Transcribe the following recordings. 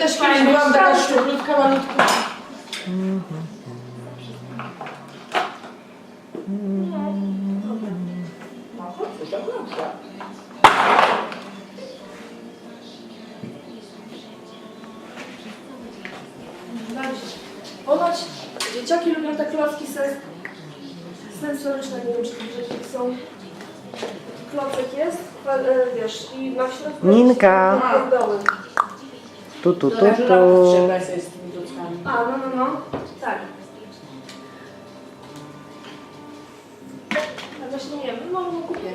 też kiedyś byłam taka szczuplutka, malutka. No. Ponoć dzieciaki lubią te klocki sens sensoryczne, nie wiem czy to rzeczy są. Klocek jest, e, wiesz, i na środku... Ninka. jest. Tu, tu, To tu, tak tu. trzeba sobie z tymi klockami. A, no, no, no, tak. Ja właśnie nie wiem, no, no kupię.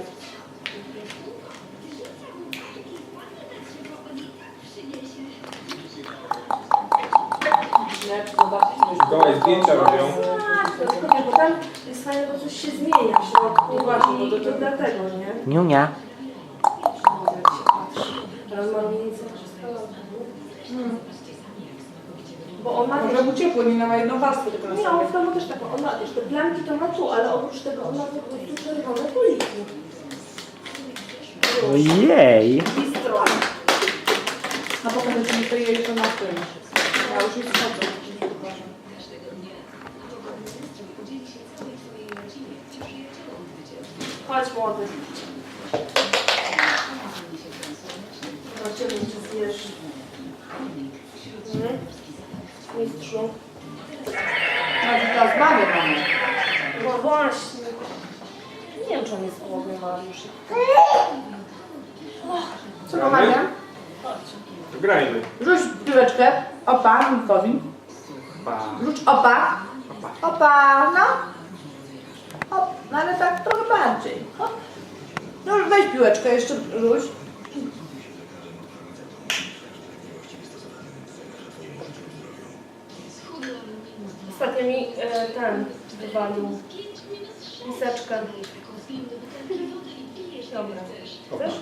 Mikołaj, zdjęcia robią. Tak, to tylko nie, bo tam jest fajne, bo coś się zmienia w środku. Właśnie, bo to- i to dlatego, nie? Niunia. Może mu ciepło, nie ma jedną warstwę tylko na Nie, on w domu też taką, ona, wiesz, te plamki to ma tu, ale oprócz tego ona po prostu czerwone poliki. Ojej. Bistro. A potem będziemy to jeść to na tym. Ja już jest chodzę. Chodź młody. Zobaczymy, czy zjesz. Mhm. Mistrzu. A to teraz mamy mamy. No właśnie. Nie wiem, czy on jest głodny, Mariusz. Co pomaga? To grajmy. Rzuć piłeczkę. Opa, Mikowi. Rzuć opa. Opa, no. Hop, no ale tak trochę bardziej. Hop. No już weź piłeczkę, jeszcze rzuć. Ostatnio mi e, ten wywalił miseczkę. Dobra. Chcesz?